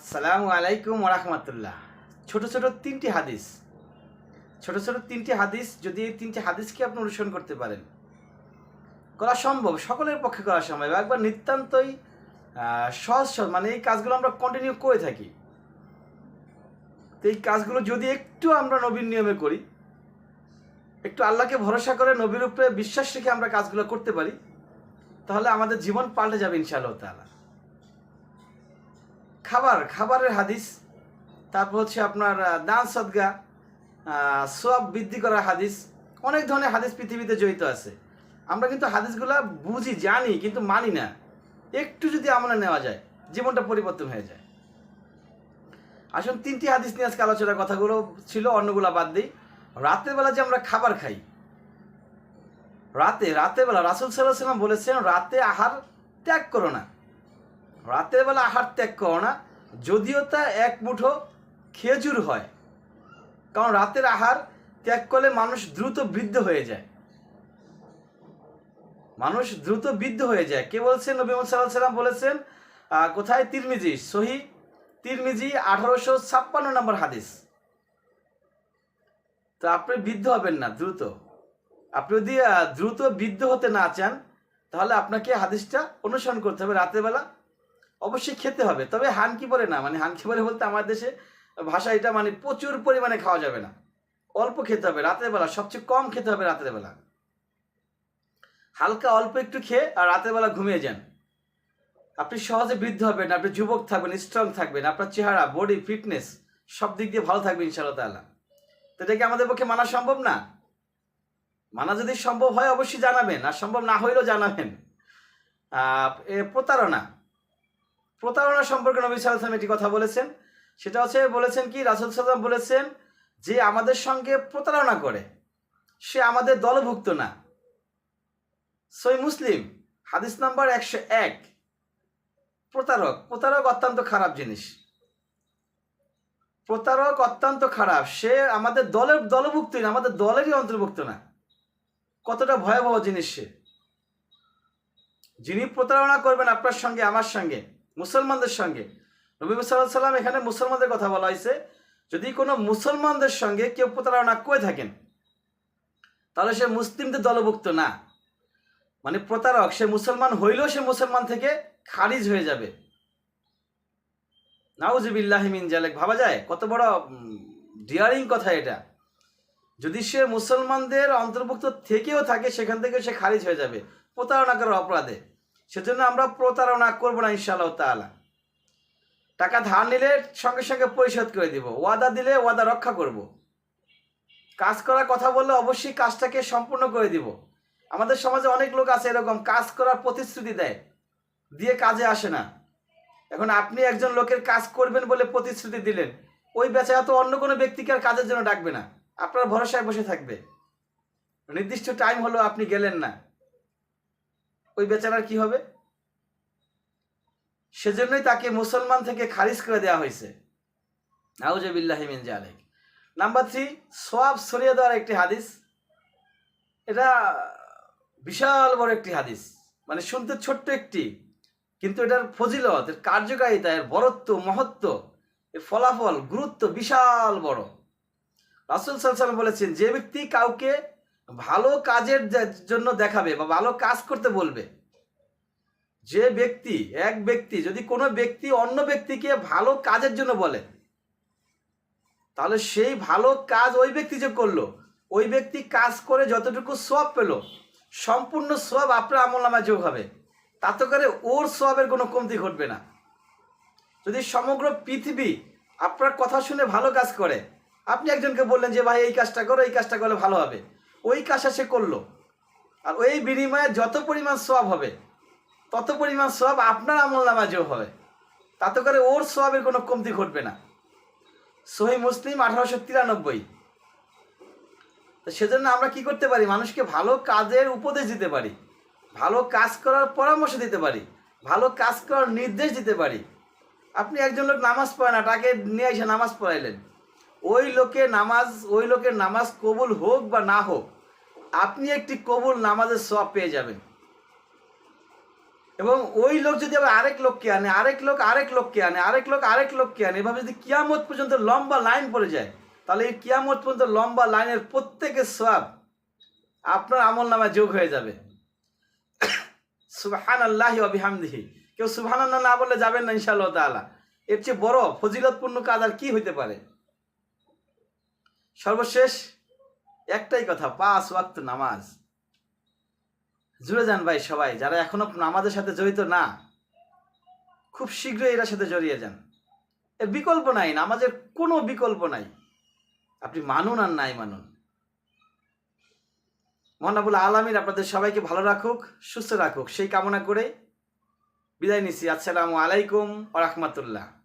আসসালামু আলাইকুম ওরহমতুল্লাহ ছোট ছোট তিনটি হাদিস। ছোট ছোট তিনটি হাদিস, যদি এই তিনটি হাদিসকে আপনি অনুসরণ করতে পারেন, করা সম্ভব, সকলের পক্ষে করা সম্ভব। একবার নিতান্তই সহজ সহজ মানে এই কাজগুলো আমরা কন্টিনিউ করে থাকি। তো এই কাজগুলো যদি একটু আমরা নবীন নিয়মে করি, একটু আল্লাহকে ভরসা করে নবীর উপরে বিশ্বাস রেখে আমরা কাজগুলো করতে পারি, তাহলে আমাদের জীবন পাল্টে যাবে ইনশাআল্লাহ তাআলা। খাবার, খাবারের হাদিস। তারপর হচ্ছে আপনার দান সদগা সব বৃদ্ধি করার হাদিস। অনেক ধরনের হাদিস পৃথিবীতে জড়িত আছে। আমরা কিন্তু হাদিসগুলা বুঝি, জানি, কিন্তু মানি না। একটু যদি আমলে নেওয়া যায়, জীবনটা পরিবর্তন হয়ে যায়। আসুন, তিনটি হাদিস নিয়ে আজকে আলোচনার কথাগুলো ছিল, অন্যগুলা বাদ দিই। রাতের বেলা যে আমরা খাবার খাই, রাতে, রাতের বেলা রাসুল সাল্লাহ সাল্লাম বলেছেন, রাতে আহার ত্যাগ করো না। রাতের বেলা আহার ত্যাগ করো না, যদিও তা এক মুঠো খেজুর হয়। কারণ রাতের আহার ত্যাগ করলে মানুষ দ্রুত বৃদ্ধ হয়ে যায়। মানুষ দ্রুত বৃদ্ধ হয়ে যায়। কে বলছেন? নবী মোহাম্মদ সাল্লাহ সাল্লাম বলেছেন কোথায়? তিরমিজি, সহি তিরমিজি আঠারোশো ছাপ্পান্ন নম্বর হাদিস। তো আপনি বৃদ্ধ হবেন না, দ্রুত। আপনি যদি দ্রুত বৃদ্ধ হতে না চান, তাহলে আপনাকে হাদিসটা অনুসরণ করতে হবে রাতের বেলা। অবশ্যই খেতে হবে। তবে হানকি পরে না? মানে হানকি পরে বলতে আমার দেশে ভাষা এটা মানে প্রচুর পরিমাণে খাওয়া যাবে না। অল্প খেতে হবে রাতের বেলা, সবচেয়ে কম খেতে হবে রাতের বেলা। হালকা অল্প একটু খেয়ে আর রাতের বেলা ঘুমিয়ে যান। আপনি সহজে বৃদ্ধ হবেন, আপনি যুবক থাকবেন স্ট্রং থাকবেন, আপনার চেহারা বডি ফিটনেস সব দিক দিয়ে ভালো থাকবে ইনশাআল্লাহ তাআলা। তো এটা কি আমাদের পক্ষে মানা সম্ভব না? মানা যদি সম্ভব হয় অবশ্যই জানাবেন, আর সম্ভব না হইলেও জানাবেন। প্রতারণা। প্রতারণা সম্পর্কে নবী সাল্লাম এটি কথা বলেছেন। সেটা হচ্ছে, বলেছেন কি, রাসুল সাল্লাম বলেছেন যে আমাদের সঙ্গে প্রতারণা করে। সে আমাদের দলভুক্ত না। সই মুসলিম, হাদিস নাম্বার একশো এক। প্রতারক প্রতারক অত্যন্ত খারাপ জিনিস। প্রতারক অত্যন্ত খারাপ। সে আমাদের দলের দলভুক্ত না, আমাদের দলেরই অন্তর্ভুক্ত না। কতটা ভয়াবহ জিনিস সে। যিনি প্রতারণা করবেন আপনার সঙ্গে, আমার সঙ্গে মুসলমানদের সঙ্গে। নবী সাল্লাহ সাল্লাম এখানে মুসলমানদের কথা বলা হয়েছে, যদি কোনো মুসলমানদের সঙ্গে কেউ প্রতারণা করে থাকেন, তাহলে সে মুসলিমদের দলভুক্ত না। মানে প্রতারক, সে মুসলমান হইলেও সে মুসলমান থেকে খারিজ হয়ে যাবে। নাউজিবিল্লাহিমিন জালেক ভাবা যায়? কত বড় ডিয়ারিং কথা এটা। যদি সে মুসলমানদের অন্তর্ভুক্ত থেকেও থাকে, সেখান থেকে সে খারিজ হয়ে যাবে প্রতারণা করার অপরাধে। সেজন্য আমরা প্রতারণা করব না, ইনশাআল্লাহ তাআলা। টাকা ধার নিলে সঙ্গে সঙ্গে পরিশোধ করে দিব, ওয়াদা দিলে ওয়াদা রক্ষা করব। কাজ করার কথা বললে অবশ্যই কাজটাকে সম্পূর্ণ করে দিব। আমাদের সমাজে অনেক লোক আছে এরকম, কাজ করার প্রতিশ্রুতি দেয়, দিয়ে কাজে আসে না। এখন আপনি একজন লোকের কাজ করবেন বলে প্রতিশ্রুতি দিলেন, ওই বেচারা তো অন্য কোনো ব্যক্তিকে আর কাজের জন্য ডাকবে না। আপনার ভরসায় বসে থাকবে। নির্দিষ্ট টাইম হলো আপনি গেলেন না। ওই বেচারার কি হবে? সেজন্যই তাকে মুসলমান থেকে খারিজ করে দেওয়া হয়েছে। নাউজবিল্লাহিমিন জালেক নাম্বার থ্রি, সোয়াব সরিয়ে দেওয়ার একটি হাদিস। এটা বিশাল বড় একটি হাদিস। মানে শুনতে ছোট্ট একটি, কিন্তু এটার ফজিলত, এর কার্যকারিতা, এর বরত্ব মহত্ব, এর ফলাফল, গুরুত্ব বিশাল বড়। রাসুল সাল্লাম বলেছেন, যে ব্যক্তি কাউকে ভালো কাজের জন্য দেখাবে বা ভালো কাজ করতে বলবে। যে ব্যক্তি, এক ব্যক্তি, যদি কোনো ব্যক্তি অন্য ব্যক্তিকে ভালো কাজের জন্য বলে, তাহলে সেই ভালো কাজ ওই ব্যক্তি যে করল, ওই ব্যক্তি কাজ করে যতটুকু সব পেল, সম্পূর্ণ সব আপনার আমল নামায় যোগ হবে। তাতে করে ওর সবের কোনো কমতি ঘটবে না। যদি সমগ্র পৃথিবী আপনার কথা শুনে ভালো কাজ করে, আপনি একজনকে বললেন যে, ভাই, এই কাজটা করো, এই কাজটা করলে ভালো হবে। ওই কাজটা সে করল। আর ওই বিনিময়ে যত পরিমাণ সব হবে, তত পরিমাণ সব আপনার আমল যোগ হবে। তাতে করে ওর সবের কোনো কমতি ঘটবে না। সহি মুসলিম আঠারোশো তিরানব্বই। তো সেজন্য আমরা কি করতে পারি? মানুষকে ভালো কাজের উপদেশ দিতে পারি। ভালো কাজ করার পরামর্শ দিতে পারি। ভালো কাজ করার নির্দেশ দিতে পারি। আপনি একজন লোক নামাজ পড়ে না, তাকে নিয়ে এসে নামাজ পড়াইলেন। ওই লোকে নামাজ, ওই লোকের নামাজ কবুল হোক বা না হোক, আপনি একটি কবুল নামাজের সব পেয়ে যাবেন। এবং ওই লোক যদি আবার আরেক লোককে আনে, আরেক লোক আরেক লোককে আনে, আরেক লোক আরেক লোককে আনে, এভাবে যদি কিয়ামত পর্যন্ত লম্বা লাইন পড়ে যায়, তাহলে এই কিয়ামত পর্যন্ত লম্বা লাইনের প্রত্যেকের সব আপনার আমল নামায় যোগ হয়ে যাবে। সুবহান আল্লাহ অবিহামদিহি কেউ সুবহান না বললে যাবেন না ইনশাআল্লাহ তাআলা। এর চেয়ে বড় ফজিলতপূর্ণ কাজ আর কি হইতে পারে? সর্বশেষ একটাই কথা, পাঁচ ওয়াক্ত নামাজ। জুড়ে যান ভাই সবাই, যারা এখনও নামাজের সাথে জড়িত না, খুব শীঘ্রই এর সাথে জড়িয়ে যান। এর বিকল্প নাই, নামাজের কোনো বিকল্প নাই। আপনি মানুন আর নাই মানুন। মহানাবুল আলমিন আপনাদের সবাইকে ভালো রাখুক, সুস্থ রাখুক। সেই কামনা করে বিদায় নিচ্ছি। আসসালামু আলাইকুম আ রহমতুল্লাহ।